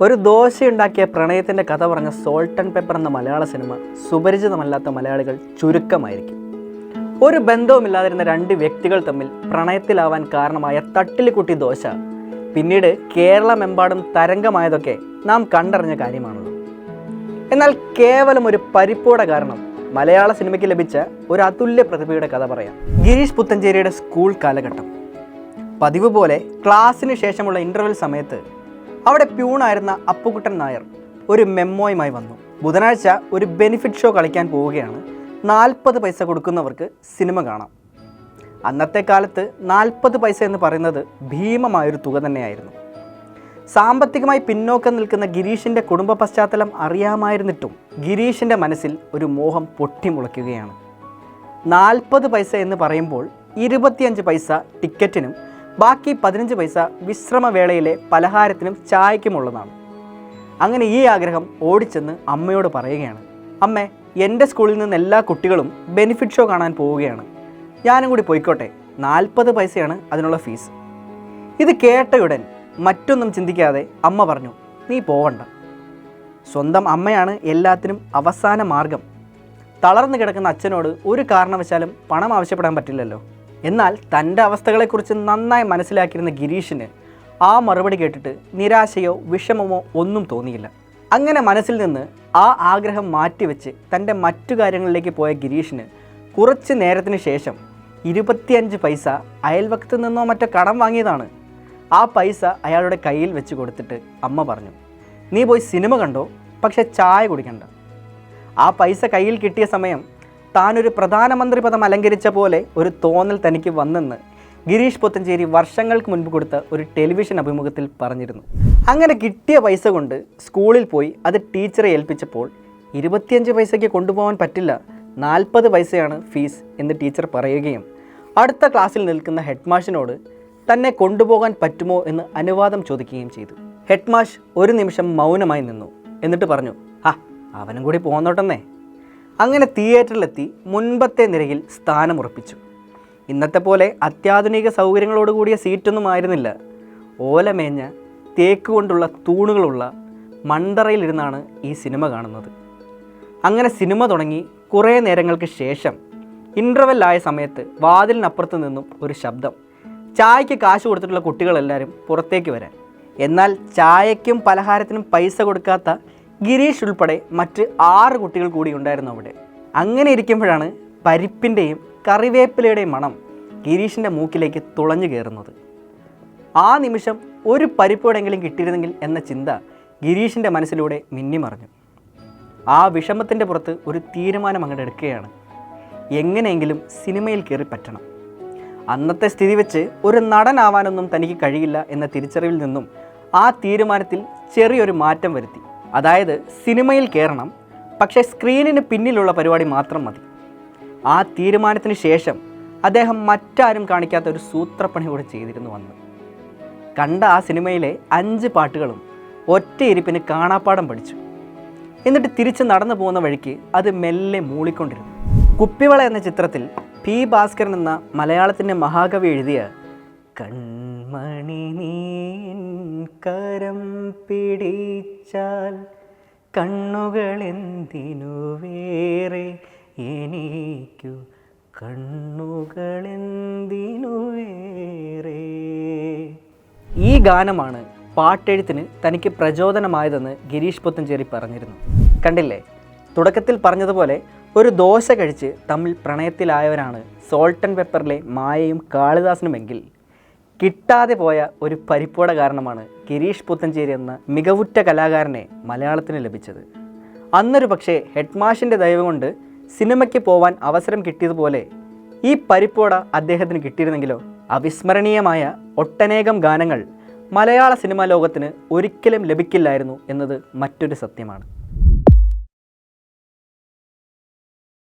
ഒരു ദോശയുണ്ടാക്കിയ പ്രണയത്തിന്റെ കഥ പറഞ്ഞ സോൾട്ട് ആൻഡ് പെപ്പർ എന്ന മലയാള സിനിമ സുപരിചിതമല്ലാത്ത മലയാളികൾ ചുരുക്കമായിരിക്കും. ഒരു ബന്ധവുമില്ലാതിരുന്ന രണ്ട് വ്യക്തികൾ തമ്മിൽ പ്രണയത്തിലാവാൻ കാരണമായ തട്ടിലിക്കുട്ടി ദോശ പിന്നീട് കേരളമെമ്പാടും തരംഗമായതൊക്കെ നാം കണ്ടറിഞ്ഞ കാര്യമാണല്ലോ എന്നാൽ കേവലം ഒരു പരിപ്പോടെ കാരണം മലയാള സിനിമയ്ക്ക് ലഭിച്ച ഒരു അതുല്യ പ്രതിഭയുടെ കഥ പറയാം. ഗിരീഷ് പുത്തഞ്ചേരിയുടെ സ്കൂൾ കാലഘട്ടം. പതിവ് പോലെ ക്ലാസ്സിന് ശേഷമുള്ള ഇന്റർവെൽ സമയത്ത് അവിടെ പ്യൂണായിരുന്ന അപ്പുകുട്ടൻ നായർ ഒരു മെമ്മോയുമായി വന്നു. ബുധനാഴ്ച ഒരു ബെനിഫിറ്റ് ഷോ കളിക്കാൻ പോവുകയാണ്. നാൽപ്പത് പൈസ കൊടുക്കുന്നവർക്ക് സിനിമ കാണാം. അന്നത്തെ കാലത്ത് നാൽപ്പത് പൈസ എന്ന് പറയുന്നത് ഭീമമായൊരു തുക തന്നെയായിരുന്നു. സാമ്പത്തികമായി പിന്നോക്കം നിൽക്കുന്ന ഗിരീഷിന്റെ കുടുംബ പശ്ചാത്തലം അറിയാമായിരുന്നിട്ടും ഗിരീഷിന്റെ മനസ്സിൽ ഒരു മോഹം പൊട്ടിമുളയ്ക്കുകയാണ്. നാൽപ്പത് പൈസ എന്ന് പറയുമ്പോൾ ഇരുപത്തിയഞ്ച് പൈസ ടിക്കറ്റിനും ബാക്കി പതിനഞ്ച് പൈസ വിശ്രമവേളയിലെ പലഹാരത്തിനും ചായക്കുമുള്ളതാണ് അങ്ങനെ ഈ ആഗ്രഹം ഓടിച്ചെന്ന് അമ്മയോട് പറയുകയാണ്. അമ്മേ എന്റെ സ്കൂളിൽ നിന്ന് എല്ലാ കുട്ടികളും ബെനിഫിറ്റ് ഷോ കാണാൻ പോവുകയാണ്. ഞാനും കൂടി പോയിക്കോട്ടെ. നാൽപ്പത് പൈസയാണ് അതിനുള്ള ഫീസ്. ഇത് കേട്ടയുടൻ മറ്റൊന്നും ചിന്തിക്കാതെ അമ്മ പറഞ്ഞു നീ പോവണ്ട. സ്വന്തം അമ്മയാണ് എല്ലാത്തിനും അവസാന മാർഗം. തളർന്നു കിടക്കുന്ന അച്ഛനോട് ഒരു കാരണവശാലും പണം ആവശ്യപ്പെടാൻ പറ്റില്ലല്ലോ. എന്നാൽ തന്റെ അവസ്ഥകളെക്കുറിച്ച് നന്നായി മനസ്സിലാക്കിയിരുന്ന ഗിരീഷിന് ആ മറുപടി കേട്ടിട്ട് നിരാശയോ വിഷമമോ ഒന്നും തോന്നിയില്ല. അങ്ങനെ മനസ്സിൽ നിന്ന് ആ ആഗ്രഹം മാറ്റിവെച്ച് തന്റെ മറ്റു കാര്യങ്ങളിലേക്ക് പോയ ഗിരീഷിന് കുറച്ച് നേരത്തിന് ശേഷം ഇരുപത്തിയഞ്ച് പൈസ അയൽവക്കത്ത് നിന്നോ മറ്റോ കടം വാങ്ങിയതാണ്. ആ പൈസ അയാളുടെ കയ്യിൽ വെച്ച് കൊടുത്തിട്ട് അമ്മ പറഞ്ഞു നീ പോയി സിനിമ കണ്ടോ? പക്ഷെ ചായ കുടിക്കണ്ട. ആ പൈസ കയ്യിൽ കിട്ടിയ സമയം താനൊരു പ്രധാനമന്ത്രി പദം അലങ്കരിച്ച പോലെ ഒരു തോന്നൽ തനിക്ക് വന്നെന്ന് ഗിരീഷ് പൊത്തഞ്ചേരി വർഷങ്ങൾക്ക് മുൻപ് കൊടുത്ത ഒരു ടെലിവിഷൻ അഭിമുഖത്തിൽ പറഞ്ഞിരുന്നു. അങ്ങനെ കിട്ടിയ പൈസ കൊണ്ട് സ്കൂളിൽ പോയി അത് ടീച്ചറെ ഏൽപ്പിച്ചപ്പോൾ ഇരുപത്തിയഞ്ച് പൈസയ്ക്ക് കൊണ്ടുപോകാൻ പറ്റില്ല നാൽപ്പത് പൈസയാണ് ഫീസ് എന്ന് ടീച്ചർ പറയുകയും അടുത്ത ക്ലാസ്സിൽ നിൽക്കുന്ന ഹെഡ്മാഷിനോട് തന്നെ കൊണ്ടുപോകാൻ പറ്റുമോ എന്ന് അനുവാദം ചോദിക്കുകയും ചെയ്തു. ഹെഡ്മാഷ് ഒരു നിമിഷം മൗനമായി നിന്നു. എന്നിട്ട് പറഞ്ഞു ആ അവനും കൂടി പോന്നോട്ടെന്നേ. അങ്ങനെ തിയേറ്ററിലെത്തി മുൻപത്തെ നിരയിൽ സ്ഥാനമുറപ്പിച്ചു. ഇന്നത്തെ പോലെ അത്യാധുനിക സൗകര്യങ്ങളോട് കൂടിയ സീറ്റൊന്നും ആയിരുന്നില്ല. ഓലമേഞ്ഞ തേക്ക് കൊണ്ടുള്ള തൂണുകളുള്ള മണ്ടറയിലിരുന്നാണ് ഈ സിനിമ കാണുന്നത്. അങ്ങനെ സിനിമ തുടങ്ങി കുറേ നേരങ്ങൾക്ക് ശേഷം ഇന്റർവെല്ലായ സമയത്ത് വാതിലിനപ്പുറത്ത് നിന്നും ഒരു ശബ്ദം ചായക്ക് കാശ് കൊടുത്തിട്ടുള്ള കുട്ടികളെല്ലാവരും പുറത്തേക്ക് വരാൻ. എന്നാൽ ചായയ്ക്കും പലഹാരത്തിനും പൈസ കൊടുക്കാത്ത ഗിരീഷ് ഉൾപ്പെടെ മറ്റ് ആറ് കുട്ടികൾ കൂടി ഉണ്ടായിരുന്നു അവിടെ. അങ്ങനെ ഇരിക്കുമ്പോഴാണ് പരിപ്പിന്റെയും കറിവേപ്പിലയുടെയും മണം ഗിരീഷിന്റെ മൂക്കിലേക്ക് തുളഞ്ഞു കയറുന്നത്. ആ നിമിഷം ഒരു പരിപ്പോടെങ്കിലും കിട്ടിയിരുന്നെങ്കിൽ എന്ന ചിന്ത ഗിരീഷിന്റെ മനസ്സിലൂടെ മിന്നിമറിഞ്ഞു. ആ വിഷമത്തിന്റെ പുറത്ത് ഒരു തീരുമാനം അങ്ങോട്ട് എടുക്കുകയാണ്. എങ്ങനെയെങ്കിലും സിനിമയിൽ കയറി പറ്റണം. അന്നത്തെ സ്ഥിതി വെച്ച് ഒരു നടനാവാനൊന്നും തനിക്ക് കഴിയില്ല എന്ന തിരിച്ചറിവിൽ നിന്നും ആ തീരുമാനത്തിൽ ചെറിയൊരു മാറ്റം വരുത്തി. അതായത് സിനിമയിൽ കയറണം പക്ഷേ സ്ക്രീനിന് പിന്നിലുള്ള പരിപാടി മാത്രം മതി. ആ തീരുമാനത്തിന് ശേഷം അദ്ദേഹം മറ്റാരും കാണിക്കാത്ത ഒരു സൂത്രപ്പണി കൂടെ ചെയ്തിരുന്നു വന്ന് കണ്ട ആ സിനിമയിലെ അഞ്ച് പാട്ടുകളും ഒറ്റയിരിപ്പിന് കാണാപ്പാടം പഠിച്ചു. എന്നിട്ട് തിരിച്ച് നടന്നു പോകുന്ന വഴിക്ക് അത് മെല്ലെ മൂളിക്കൊണ്ടിരുന്നു. കുപ്പിവള എന്ന ചിത്രത്തിൽ പി ഭാസ്കരൻ എന്ന മലയാളത്തിന്റെ മഹാകവി എഴുതിയ കൺമണി നീൻ കരം പിടിച്ചാൽ കണ്ണുകൾ എന്തിനു വേറെ? എനിക്കു കണ്ണുകൾ എന്തിനു വേറെ? ഈ ഗാനമാണ് പാട്ടെഴുത്തിന് തനിക്ക് പ്രചോദനമായതെന്ന് ഗിരീഷ് പുത്തഞ്ചേരി പറഞ്ഞിരുന്നു. കണ്ടില്ലേ? തുടക്കത്തിൽ പറഞ്ഞതുപോലെ ഒരു ദോശ കഴിച്ച് തമ്മിൽ പ്രണയത്തിലായവരാണ് സോൾട്ട് ആൻഡ് പെപ്പറിലെ മായയും കാളിദാസനുമെങ്കിൽ കിട്ടാതെ പോയ ഒരു പരിപ്പോടെ കാരണമാണ് ഗിരീഷ് പുത്തഞ്ചേരി എന്ന മികവുറ്റ കലാകാരനെ മലയാളത്തിന് ലഭിച്ചത്. അന്നൊരു പക്ഷേ ഹെഡ്മാഷിന്റെ ദയവ് കൊണ്ട് സിനിമയ്ക്ക് പോവാൻ അവസരം കിട്ടിയതുപോലെ ഈ പരിപ്പോട അദ്ദേഹത്തിന് കിട്ടിയിരുന്നെങ്കിലോ അവിസ്മരണീയമായ ഒട്ടനേകം ഗാനങ്ങൾ മലയാള സിനിമാ ലോകത്തിന് ഒരിക്കലും ലഭിക്കില്ലായിരുന്നു എന്നത് മറ്റൊരു സത്യമാണ്.